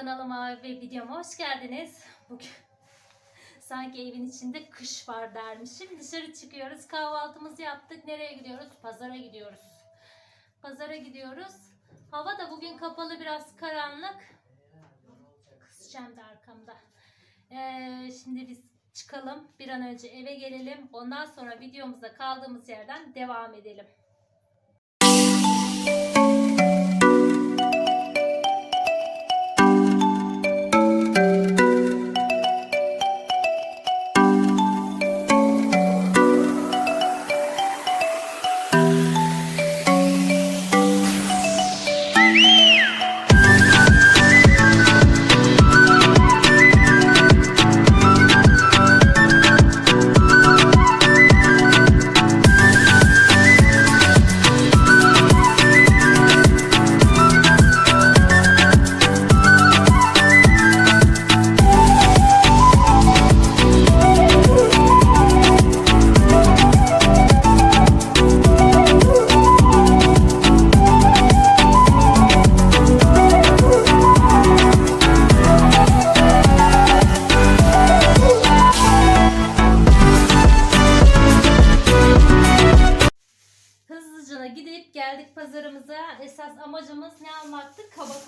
kanalıma ve videoma hoş geldiniz. Bugün sanki evin içinde kış var dermişim. Dışarı çıkıyoruz. Kahvaltımızı yaptık. Nereye gidiyoruz? Pazara gidiyoruz. Pazara gidiyoruz. Hava da bugün kapalı biraz karanlık. Kısacağım da arkamda. Ee, şimdi biz çıkalım. Bir an önce eve gelelim. Ondan sonra videomuza kaldığımız yerden devam edelim. Hızlıca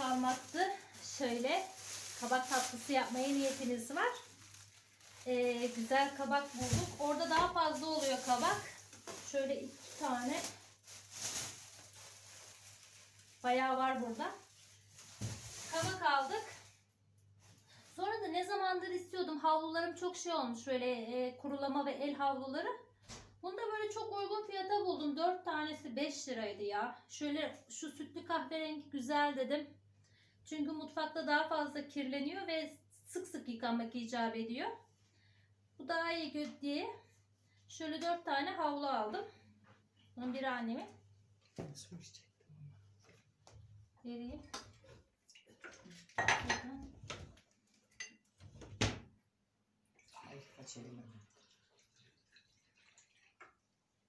almaktı? Kabak almaktı. Şöyle kabak tatlısı yapmaya niyetimiz var. Ee, güzel kabak bulduk. Orada daha fazla oluyor kabak. Şöyle iki tane. Bayağı var burada. Kabak aldık. Sonra da ne zamandır istiyordum. Havlularım çok şey olmuş. Böyle e, kurulama ve el havluları. Bunu da böyle çok uygun fiyata buldum. 4 tanesi 5 liraydı ya. Şöyle şu sütlü kahverengi güzel dedim. Çünkü mutfakta daha fazla kirleniyor ve sık sık yıkanmak icap ediyor. Bu daha iyi diye şöyle 4 tane havlu aldım. Bunun biri annemin. Vereyim.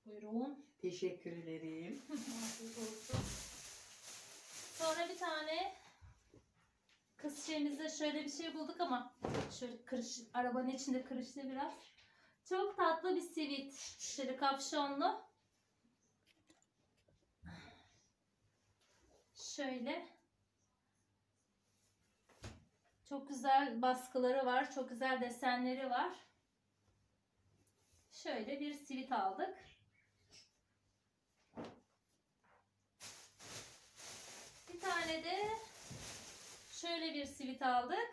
Buyurun. Teşekkür ederim. Sonra bir tane kız şeyimizde şöyle bir şey bulduk ama şöyle kırış, arabanın içinde kırıştı biraz. Çok tatlı bir sivit. Şöyle kapşonlu. Şöyle. Çok güzel baskıları var. Çok güzel desenleri var. Şöyle bir sivit aldık. Bir tane de şöyle bir sivit aldık.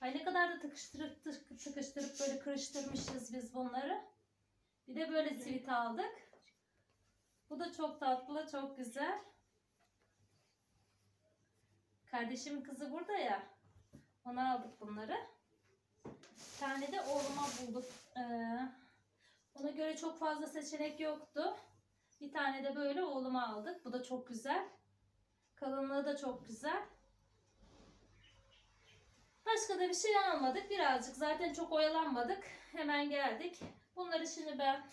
Ay ne kadar da tıkıştırıp tık- sıkıştırıp böyle kırıştırmışız biz bunları. Bir de böyle sivit aldık. Bu da çok tatlı, çok güzel. Kardeşimin kızı burada ya. Ona aldık bunları. Bir tane de oğluma bulduk. Ee, ona göre çok fazla seçenek yoktu. Bir tane de böyle oğluma aldık. Bu da çok güzel. Kalınlığı da çok güzel. Başka da bir şey almadık. Birazcık zaten çok oyalanmadık. Hemen geldik. Bunları şimdi ben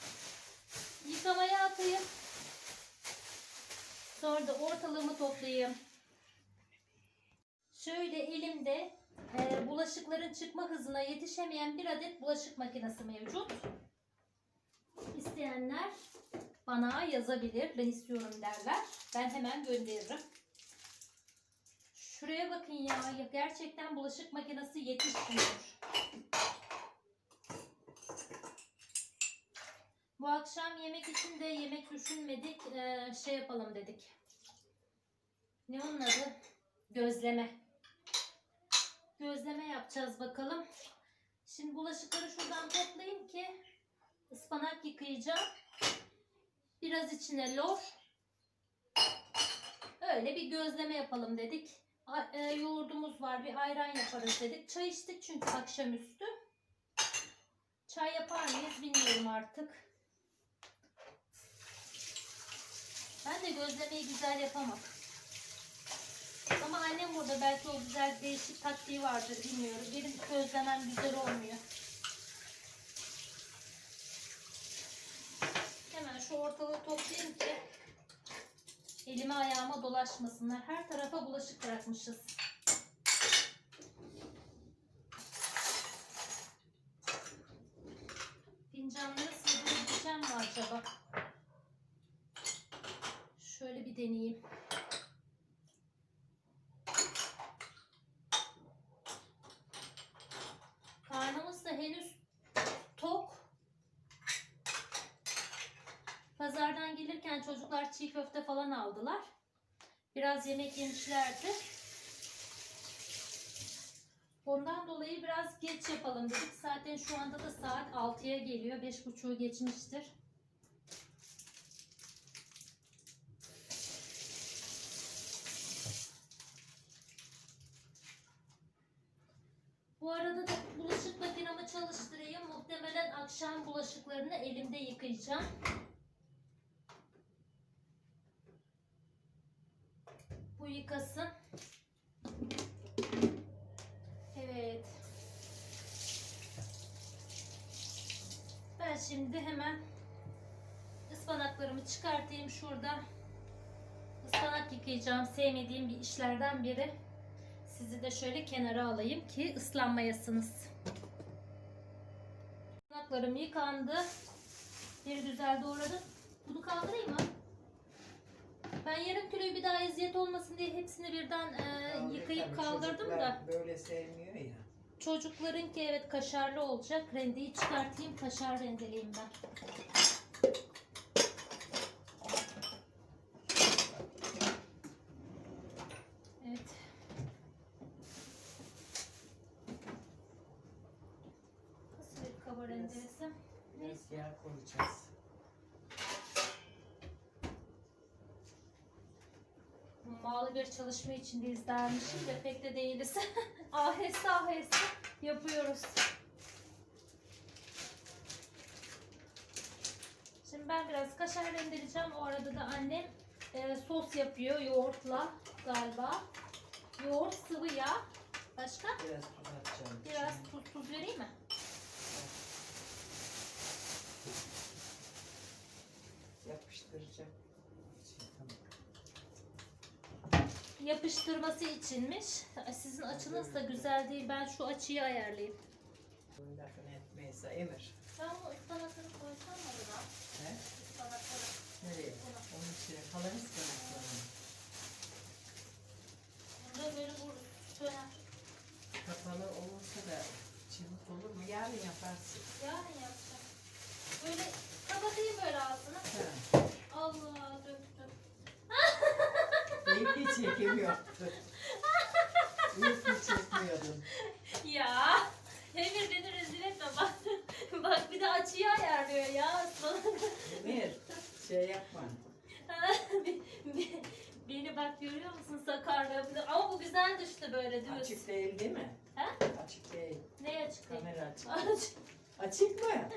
yıkamaya atayım. Sonra da ortalığımı toplayayım. Şöyle elimde e, bulaşıkların çıkma hızına yetişemeyen bir adet bulaşık makinesi mevcut. İsteyenler bana yazabilir. Ben istiyorum derler. Ben hemen gönderirim. Şuraya bakın ya. ya gerçekten bulaşık makinesi yetişmiyor. Bu akşam yemek için de yemek düşünmedik. Ee, şey yapalım dedik. Ne onun adı? Gözleme. Gözleme yapacağız bakalım. Şimdi bulaşıkları şuradan toplayayım ki ıspanak yıkayacağım. Biraz içine lor. Öyle bir gözleme yapalım dedik. E, yoğurdumuz var. Bir ayran yaparız dedik. Çay içtik çünkü akşamüstü. Çay yapar mıyız bilmiyorum artık. Ben de gözlemeyi güzel yapamam. Ama annem burada belki o güzel değişik taktiği vardır bilmiyorum. Benim gözlemem güzel olmuyor. Hemen şu ortalığı toplayayım ki Elime ayağıma dolaşmasınlar. Her tarafa bulaşık bırakmışız. Fincanlara sığdırabileceğim mi acaba? Şöyle bir deneyeyim. Çiğ köfte falan aldılar. Biraz yemek yemişlerdi. Ondan dolayı biraz geç yapalım dedik. Zaten şu anda da saat 6'ya geliyor. 5.30'u geçmiştir. Bu arada da bulaşık makinamı çalıştırayım. Muhtemelen akşam bulaşıklarını elimde yıkayacağım. Bu yıkasın. Evet. Ben şimdi hemen ıspanaklarımı çıkartayım şurada. Ispanak yıkayacağım. Sevmediğim bir işlerden biri. Sizi de şöyle kenara alayım ki ıslanmayasınız. Ispanaklarım yıkandı. Bir güzel doğradım. Bunu kaldırayım mı? Ben yarım kiloyu bir daha eziyet olmasın diye hepsini birden e, yıkayıp Tabii kaldırdım çocuklar da. Böyle sevmiyor ya. Çocuklarınki evet kaşarlı olacak. Rendeyi çıkartayım. Kaşar rendeleyeyim ben. Evet. Nasıl bir kaba rendelesem? Neyse. Biraz yağ koyacağız. Bir çalışma içindeyiz dermişim de pek de değiliz. aheste aheste yapıyoruz. Şimdi ben biraz kaşar rendeleyeceğim. O arada da annem e, sos yapıyor yoğurtla galiba. Yoğurt, sıvı yağ. Başka? Biraz tuz atacağım. Biraz tuz, tuz vereyim mi? Yapıştıracağım. Şey, tamam. Yapıştırması içinmiş. Sizin açınız da güzel değil. Ben şu açıyı ayarlayayım. Lafını etmeyse Emir. Ben bu ıspanakları koysam mı buna? He? Ispanakları. Nereye? Onun içine kalan ıspanaklarını. Bunda böyle vur, söner. Kapalı olursa da çabuk olur mu? Yarın yaparsın. Yarın yapacağım. Böyle kapatayım böyle ağzını. Ha. Allah döktüm. İyi yoktu. İyi ki çekmiyordun. Ya. Emir beni rezil etme bak. bak bir de açıyı ayarlıyor ya. Emir şey yapma. beni bak görüyor musun sakarlığı? Ama bu güzel düştü böyle düz. Açık değil değil mi? He? Açık değil. Ne açık değil? Kamera açık. Aç. Açık mı?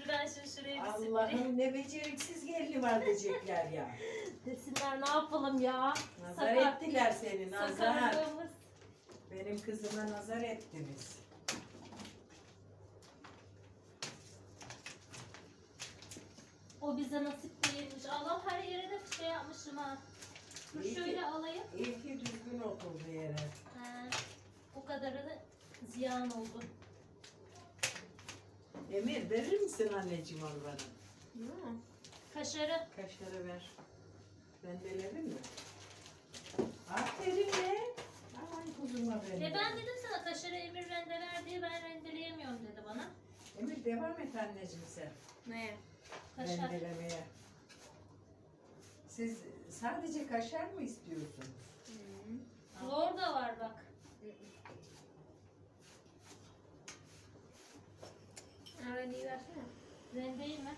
Dur ben şimdi şuraya bir süpüreyim. Allah'ım ne beceriksiz gelini var diyecekler ya. Desinler ne yapalım ya? Nazar Sakar- ettiler seni nazar. Sakarlığımız. Benim kızıma nazar ettiniz. O bize nasip değilmiş. Allah her yere de şey yapmışım ha. Dur İyi ki- şöyle alayım. İyi ki düzgün oturdu yere. He, o kadarı da ziyan oldu. Emir verir misin anneciğim onu bana? Kaşarı Kaşları ver. Rendelerim mi? Aferin be. Ay kuzuma benim. E ben dedim sana kaşarı Emir rendeler diye ben rendeleyemiyorum dedi bana. Emir devam et anneciğim sen. Ne? Kaşar. Rendelemeye. Siz sadece kaşar mı istiyorsun? Zor da var bak. Öğrendiği versene. Rendeyi mi?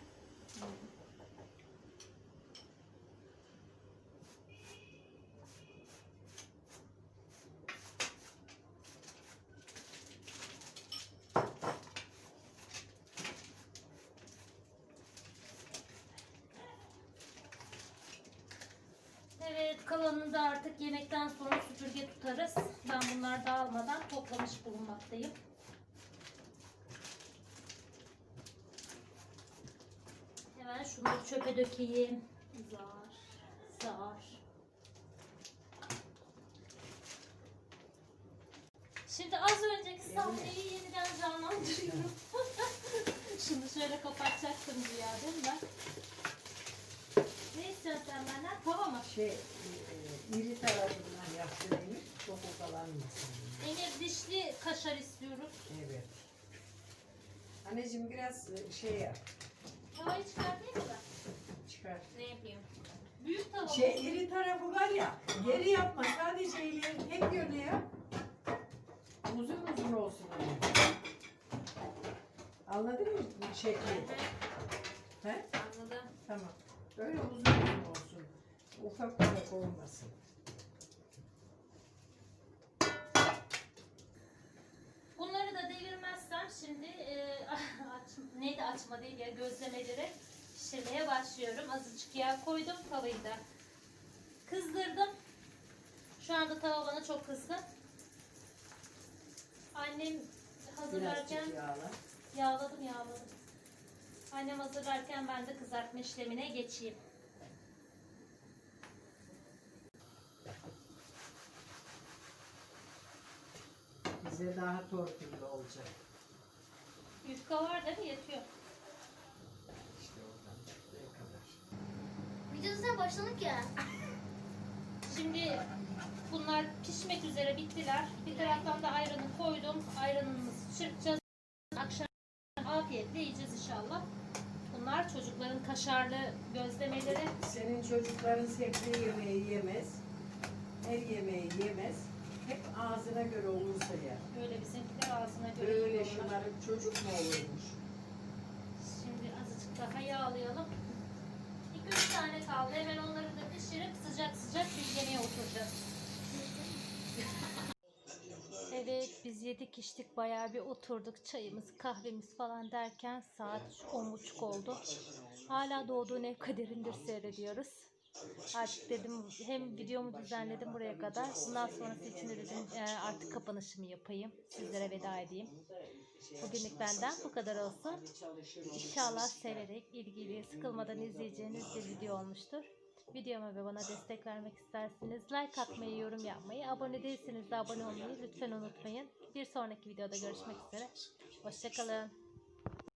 Evet kalanını da artık yemekten sonra süpürge tutarız. Ben bunlar dağılmadan toplamış bulunmaktayım. Hemen şunları çöpe dökeyim. Zar, zar. Şimdi az önceki sahneyi yeniden canlandırıyorum. Şunu şöyle kapatacaktım güya değil mi? Ne istiyorsun sen benden? tava mı? Şey, e, iri tarafından yaptırayım. Çok ofalanmasın. Emir dişli kaşar istiyorum. Evet. Anneciğim biraz e, şey yap. Tavayı çıkartayım mı ben? Çıkar. Ne yapayım? Büyük tava? Şey iri tarafı var ya, geri yapma. Sadece ileri tek yöne yap. Uzun uzun olsun. Anladın mı şekli? He? Anladım. Tamam. Böyle uzun uzun olsun. Ufak ufak olmasın. Bunları da devirmezsem şimdi e, aç, neydi açma değil ya gözlemeleri pişirmeye başlıyorum. Azıcık yağ koydum tavayı da kızdırdım. Şu anda tava bana çok kızdı. Annem hazırlarken yağla. yağladım yağladım. Annem hazırlarken ben de kızartma işlemine geçeyim. Bize daha torpilli olacak. Yufka var değil mi? Yetiyor. İşte oradan buraya kadar. Videosuna başladık ya. Şimdi bunlar pişmek üzere bittiler. Bir taraftan da ayranı koydum. Ayranımızı çırpacağız. Akşam afiyetle yiyeceğiz inşallah. Bunlar çocukların kaşarlı gözlemeleri. Senin çocukların sebze yemeği yemez. Her yemeği yemez. Hep ağzına göre olursa yer. Böyle bizimkiler ağzına göre yiyorlar. şımarık çocuk mu olurmuş? Şimdi azıcık daha yağlayalım. 2-3 tane kaldı. Hemen onları da pişirip sıcak sıcak yemeğe oturacağız. Evet biz yedik içtik bayağı bir oturduk çayımız kahvemiz falan derken saat 10.30 oldu. Hala doğduğun ev kaderindir seyrediyoruz. Artık dedim hem videomu düzenledim buraya kadar. Bundan sonrası için de dedim e, artık kapanışımı yapayım. Sizlere veda edeyim. Bugünlük benden bu kadar olsun. İnşallah severek, ilgili, sıkılmadan izleyeceğiniz bir video olmuştur. Videoma ve bana destek vermek isterseniz like atmayı, yorum yapmayı, abone değilseniz de abone olmayı lütfen unutmayın. Bir sonraki videoda görüşmek üzere. Hoşçakalın.